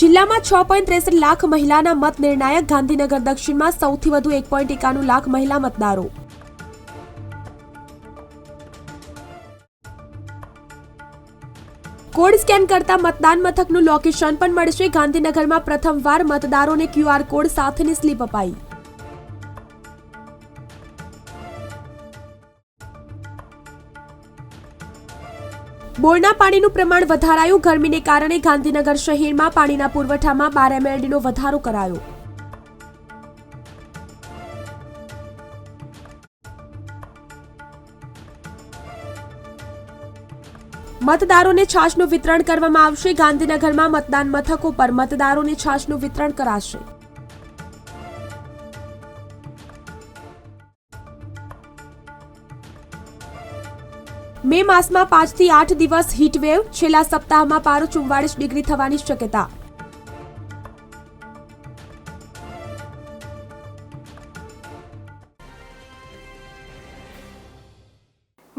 જિલ્લામાં છ પોઈન્ટ ત્રેસઠ લાખ મહિલાના મત નિર્ણાયક ગાંધીનગર દક્ષિણમાં સૌથી વધુ એક પોઈન્ટ એકાણું લાખ મહિલા મતદારો. કોડ સ્કેન કરતા મતદાન મથકનું લોકેશન પણ મળશે. ગાંધીનગરમાં પ્રથમવાર મતદારોને ક્યુઆર કોડ સાથેની સ્લીપ અપાઈ. બોરના પાણીનું પ્રમાણ વધારાયું. ગરમીને કારણે ગાંધીનગર શહેરમાં પાણીના પુરવઠામાં બાર એમએલડીનો વધારો કરાયો. મતદારોને છાશનું વિતરણ કરવામાં આવશે. ગાંધીનગરમાં મતદાન મથકો પર મતદારોને છાશનું વિતરણ કરાશે. મે માસમાં પાંચથી આઠ દિવસ હીટવેવ છેલ્લા સપ્તાહમાં પારો ચુમ્વાળીસ ડિગ્રી થવાની શક્યતા.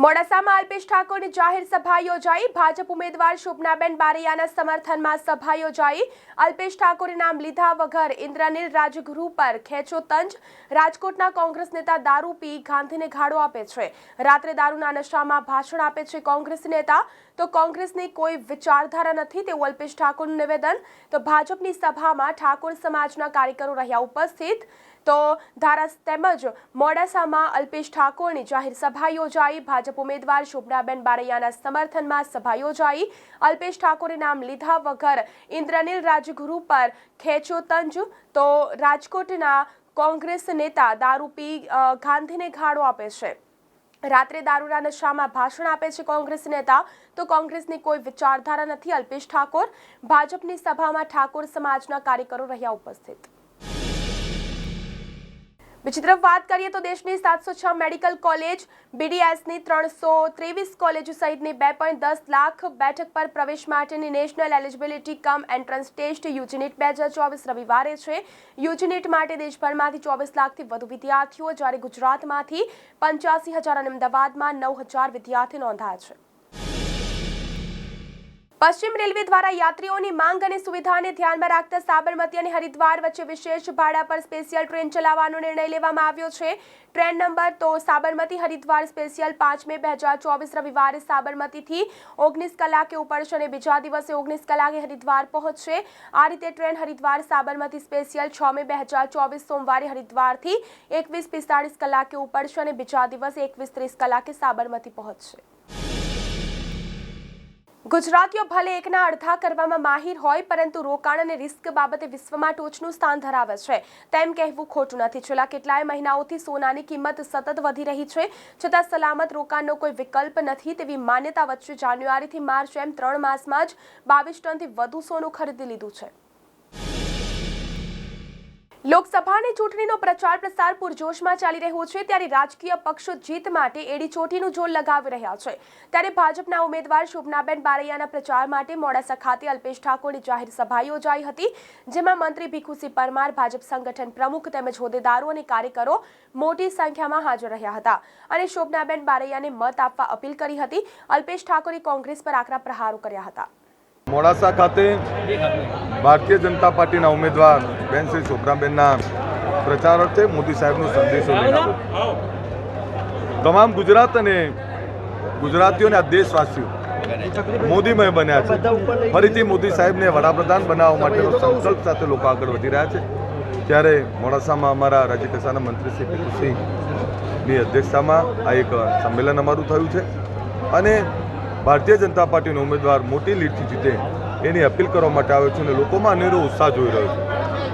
મોડાસામાં અલ્પેશ ઠાકોરની જાહેર સભા યોજાઈ. ભાજપ ઉમેદવાર શોભનાબેન બારૈયાના સમર્થનમાં સભા યોજાઈ. અલ્પેશ ઠાકોરે નામ લીધા વગર ઇન્દ્રનીલ રાજગૃહ પર ખેંચો તંજ. રાજકોટના કોંગ્રેસ નેતા દારૂ પી ગાંધીને ઘાડો આપે છે. રાત્રે દારૂના નશામાં ભાષણ આપે છે કોંગ્રેસ નેતા. તો કોંગ્રેસની કોઈ વિચારધારા નથી તેવું અલ્પેશ ઠાકોરનું નિવેદન. તો ભાજપની સભામાં ઠાકોર સમાજના કાર્યકરો રહ્યા ઉપસ્થિત. તો ધારાસ તેમજ મોડાસામાં અલ્પેશ ઠાકોરની જાહેર સભા યોજાઈ. ભાજપ ઉમેદવાર શોભનાબેન બારૈયાના સમર્થનમાં સભા યોજાઈ. અલ્પેશ ઠાકોરે નામ લીધા વગર ઇન્દ્રનીલ રાજગુરુ પર ખેંચો તંજ. તો રાજકોટના કોંગ્રેસ નેતા દારૂ પી ગાંધીને ગાળો આપે છે. રાત્રે દારૂના નશામાં ભાષણ આપે છે કોંગ્રેસ નેતા. તો કોંગ્રેસની કોઈ વિચારધારા નથી અલ્પેશ ઠાકોર. ભાજપની સભામાં ઠાકોર સમાજના કાર્યકરો રહ્યા ઉપસ્થિત. બીજી તરફ વાત કરીએ તો દેશની સાતસો છ મેડિકલ કોલેજ બીડીએસની ત્રણસો ત્રેવીસ કોલેજો સહિતની બે પોઈન્ટ દસ લાખ બેઠક પર પ્રવેશ માટેની national eligibility cum entrance test UG NEET બે હજાર ચોવીસ રવિવારે છે. યુજીનીટ માટે દેશભરમાંથી ચોવીસ લાખથી વધુ વિદ્યાર્થીઓ જ્યારે ગુજરાતમાંથી પંચ્યાસી હજાર અને અમદાવાદમાં નવ હજાર વિદ્યાર્થી નોંધાયા છે. પશ્ચિમ રેલવે દ્વારા યાત્રીઓની માંગ અને સુવિધાને ધ્યાનમાં રાખતા સાબરમતી અને હરિદ્વાર વચ્ચે વિશેષ ભાડા પર સ્પેશિયલ ટ્રેન ચલાવવાનો નિર્ણય લેવામાં આવ્યો છે. ટ્રેન નંબર તો સાબરમતી હરિદ્વાર સ્પેશિયલ પાંચ મે બે હજાર ચોવીસ રવિવારે સાબરમતીથી ઓગણીસ કલાકે ઉપડશે અને બીજા દિવસે ઓગણીસ કલાકે હરિદ્વાર પહોંચશે. આ રીતે ટ્રેન હરિદ્વાર સાબરમતી સ્પેશિયલ છ મે બે હજાર ચોવીસ સોમવારે હરિદ્વારથી એકવીસ પિસ્તાળીસ કલાકે ઉપડશે અને બીજા દિવસે એકવીસ ત્રીસ કલાકે સાબરમતી પહોંચશે. ગુજરાતીઓ ભલે એકના અડધા કરવામાં માહિર હોય, પરંતુ રોકાણ અને રિસ્ક બાબતે વિશ્વમાં ટોચનું સ્થાન ધરાવે છે. તેમ કહેવું ખોટું નથી. છેલ્લા કેટલાય મહિનાઓથી સોનાની કિંમત સતત વધી રહી છે. છતાં સલામત રોકાણનો કોઈ વિકલ્પ નથી તેવી માન્યતા વચ્ચે જાન્યુઆરીથી માર્ચ એમ ત્રણ માસમાં જ બાવીસ ટનથી વધુ સોનું ખરીદી લીધું છે. લોકસભાની ચૂંટણીનો પ્રચાર પ્રસાર પૂરજોશમાં ચાલી રહ્યો છે. ત્યારે રાજકીય પક્ષો જીત માટે એડી ચોટીનું જોર લગાવી રહ્યા છે. ત્યારે ભાજપના ઉમેદવાર શોભનાબેન બારૈયાના પ્રચાર માટે મોડાસા ખાતે અલ્પેશ ઠાકોરની જાહેર સભા યોજાઈ હતી, જેમાં મંત્રી ભીખુસિંહ પરમાર, ભાજપ સંગઠન પ્રમુખ તેમજ હોદ્દેદારો અને કાર્યકરો મોટી સંખ્યામાં હાજર રહ્યા હતા અને શોભનાબેન બારૈયાને મત આપવા અપીલ કરી હતી. અલ્પેશ ઠાકોરે કોંગ્રેસ પર આકરા પ્રહારો કર્યા હતા. મોડાસા ખાતે ભારતીય જનતા પાર્ટીના ઉમેદવાર બેન શ્રી શોભનાબેનના પ્રચાર અર્થે મોદી સાહેબનો સંદેશો લઈને તમામ ગુજરાત અને ગુજરાતીઓ અને આ દેશવાસીઓ મોદીમય બન્યા છે. ફરીથી મોદી સાહેબને વડાપ્રધાન બનાવવા માટેનો સંકલ્પ સાથે લોકો આગળ વધી રહ્યા છે. ત્યારે મોડાસામાં અમારા રાજ્ય કક્ષાના મંત્રી શ્રી પિયુષસિંહની અધ્યક્ષતામાં આ એક સંમેલન અમારું થયું છે. અને ભારતીય જનતા પાર્ટીનો ઉમેદવાર મોટી લીડથી જીતે એની અપીલ કરવા માટે આવ્યો છું અને લોકોમાં અનેરો ઉત્સાહ જોઈ રહ્યો છે.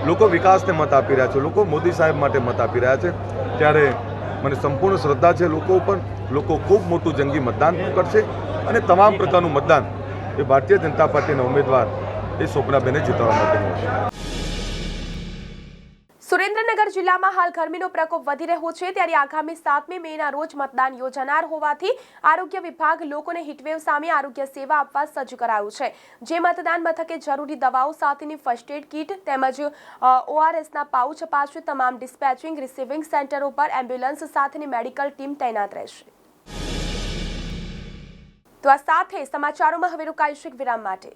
લોકો વિકાસને મત આપી રહ્યા છે, લોકો મોદી સાહેબ માટે મત આપી રહ્યા છે. ત્યારે મને સંપૂર્ણ શ્રદ્ધા છે લોકો ઉપર. લોકો ખૂબ મોટું જંગી મતદાન કરશે અને તમામ પ્રકારનું મતદાન એ ભારતીય જનતા પાર્ટીના ઉમેદવાર એ સ્વપ્નાબેને જીતવા માટેનું હશે. જિલ્લામાં હાલ ગરમીનો પ્રકોપ વધી રહ્યો છે. ત્યારે આગામી સાતમી મેના રોજ મતદાન યોજાનાર હોવાથી આરોગ્ય વિભાગ લોકોને હીટવેવ સામે આરોગ્ય સેવા આપવા સજ્જ કરાયું છે. જે મતદાન મથકે જરૂરી દવાઓ સાથેની ફર્સ્ટ એડ કીટ તેમજ ઓઆરએસના પાઉચ અપાશે તમામ ડિસ્પેચિંગ રિસીવિંગ સેન્ટરો પર એમ્બ્યુલન્સ સાથેની મેડિકલ ટીમ તૈનાત રહેશે. તો આ સાથે સમાચારોમાં હવે રોકાઈશું વિરામ માટે.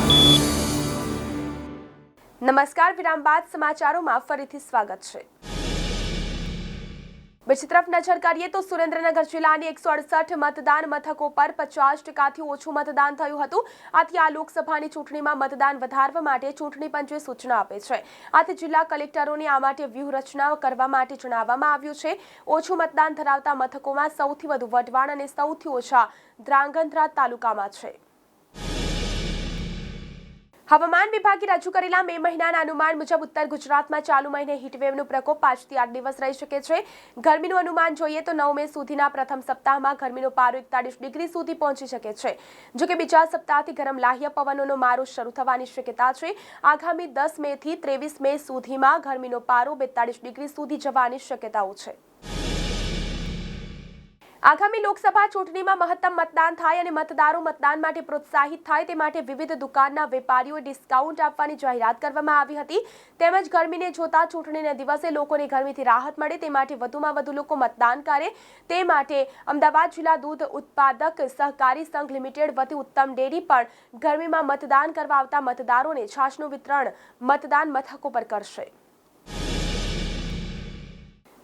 નમસ્કાર, વિરામ બાદ સમાચારોમાં ફરીથી સ્વાગત છે. બીજી તરફ નજર કરીએ તો સુરેન્દ્રનગર જિલ્લાની એકસો અડસઠ મતદાન મથકો પર પચાસ ટકાથી ઓછું મતદાન થયું હતું. આથી આ લોકસભાની ચૂંટણીમાં મતદાન વધારવા માટે ચૂંટણી પંચે સૂચના આપે છે. આથી જિલ્લા કલેક્ટરોને આ માટે વ્યૂહરચના કરવા માટે જણાવવામાં આવ્યું છે. ઓછું મતદાન ધરાવતા મથકોમાં સૌથી વધુ વઢવાણ અને સૌથી ઓછા દ્રાંગંધ્રા તાલુકામાં છે. હવામાન વિભાગે રજૂ કરેલા મે મહિનાના અનુમાન મુજબ ઉત્તર ગુજરાતમાં ચાલુ મહિને હીટવેવનો પ્રકોપ પાંચથી આઠ દિવસ રહી શકે છે. ગરમીનું અનુમાન જોઈએ તો નવ મે સુધીના પ્રથમ સપ્તાહમાં ગરમીનો પારો એકતાળીસ ડિગ્રી સુધી પહોંચી શકે છે. જો કે બીજા સપ્તાહથી ગરમ લાહ્ય પવનોનો મારો શરૂ થવાની શક્યતા છે. આગામી દસ મેથી ત્રેવીસ મે સુધીમાં ગરમીનો પારો બેતાળીસ ડિગ્રી સુધી જવાની શક્યતાઓ છે. આગામી લોકસભા ચૂંટણીમાં મહત્તમ મતદાન થાય અને મતદારો મતદાન માટે પ્રોત્સાહિત થાય તે માટે વિવિધ દુકાનના વેપારીઓએ ડિસ્કાઉન્ટ આપવાની જાહેરાત કરવામાં આવી હતી. તેમજ ગરમીને જોતા ચૂંટણીના દિવસે લોકોને ગરમીથી રાહત મળે તે માટે વધુમાં વધુ લોકો મતદાન કરે. તે માટે અમદાવાદ જિલ્લા દૂધ ઉત્પાદક સહકારી સંઘ લિમિટેડ વતી ઉત્તમ ડેરી પણ ગરમીમાં મતદાન કરવા આવતા મતદારોને છાશનું વિતરણ મતદાન મથકો પર કરશે.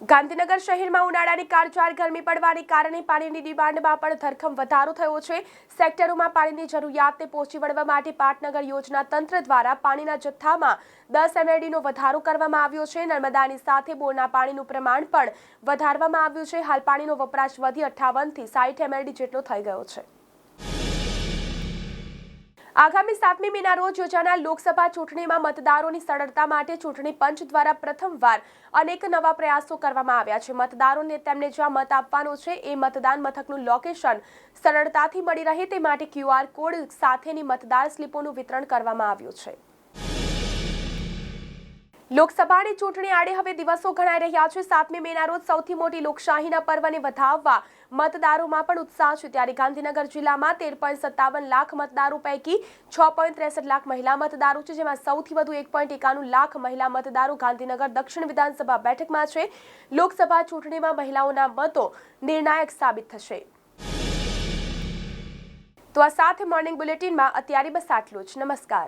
ગાંધીનગર શહેરમાં ઉનાળાની કાળઝાળ ગરમી પડવાને કારણે પાણીની ડિમાન્ડમાં પણ ધરખમ વધારો થયો છે. સેક્ટરોમાં પાણીની જરૂરિયાતને પહોંચી વળવા માટે પાટનગર યોજના તંત્ર દ્વારા પાણીના જથ્થામાં દસ એમએડીનો વધારો કરવામાં આવ્યો છે. નર્મદાની સાથે બોરના પાણીનું પ્રમાણ પણ વધારવામાં આવ્યું છે. હાલ પાણીનો વપરાશ વધી અઠ્ઠાવનથી સાઠ એમએડી જેટલો થઈ ગયો છે. આગામી સાતમી મેના રોજ યોજાનાર લોકસભા ચૂંટણીમાં મતદારોની સરળતા માટે ચૂંટણી પંચ દ્વારા પ્રથમવાર અનેક નવા પ્રયાસો કરવામાં આવ્યા છે. મતદારોને તેમને જ્યાં મત આપવાનો છે, એ મતદાન મથકનું લોકેશન સરળતાથી મળી રહે તે માટે ક્યુઆર કોડ સાથેની મતદાર સ્લીપોનું વિતરણ કરવામાં આવ્યું છે. લોકસભાની ચૂંટણી આડે હવે દિવસો ગણાઈ રહ્યા છે. સાતમી મેના રોજ સૌથી મોટી લોકશાહીના પર્વને વધાવવા મતદારોમાં પણ ઉત્સાહ છે. ત્યારે ગાંધીનગર જિલ્લામાં તેર પોઈન્ટ સત્તાવન લાખ મતદારો પૈકી છ પોઈન્ટ ત્રેસઠ લાખ મહિલા મતદારો છે. જેમાં સૌથી વધુ એક પોઈન્ટ એકાણું લાખ મહિલા મતદારો ગાંધીનગર દક્ષિણ વિધાનસભા બેઠકમાં છે. લોકસભા ચૂંટણીમાં મહિલાઓના મતો નિર્ણાયક સાબિત થશે. તો આ સાથે મોર્નિંગ બુલેટિનમાં અત્યારે બસ આટલું જ. નમસ્કાર.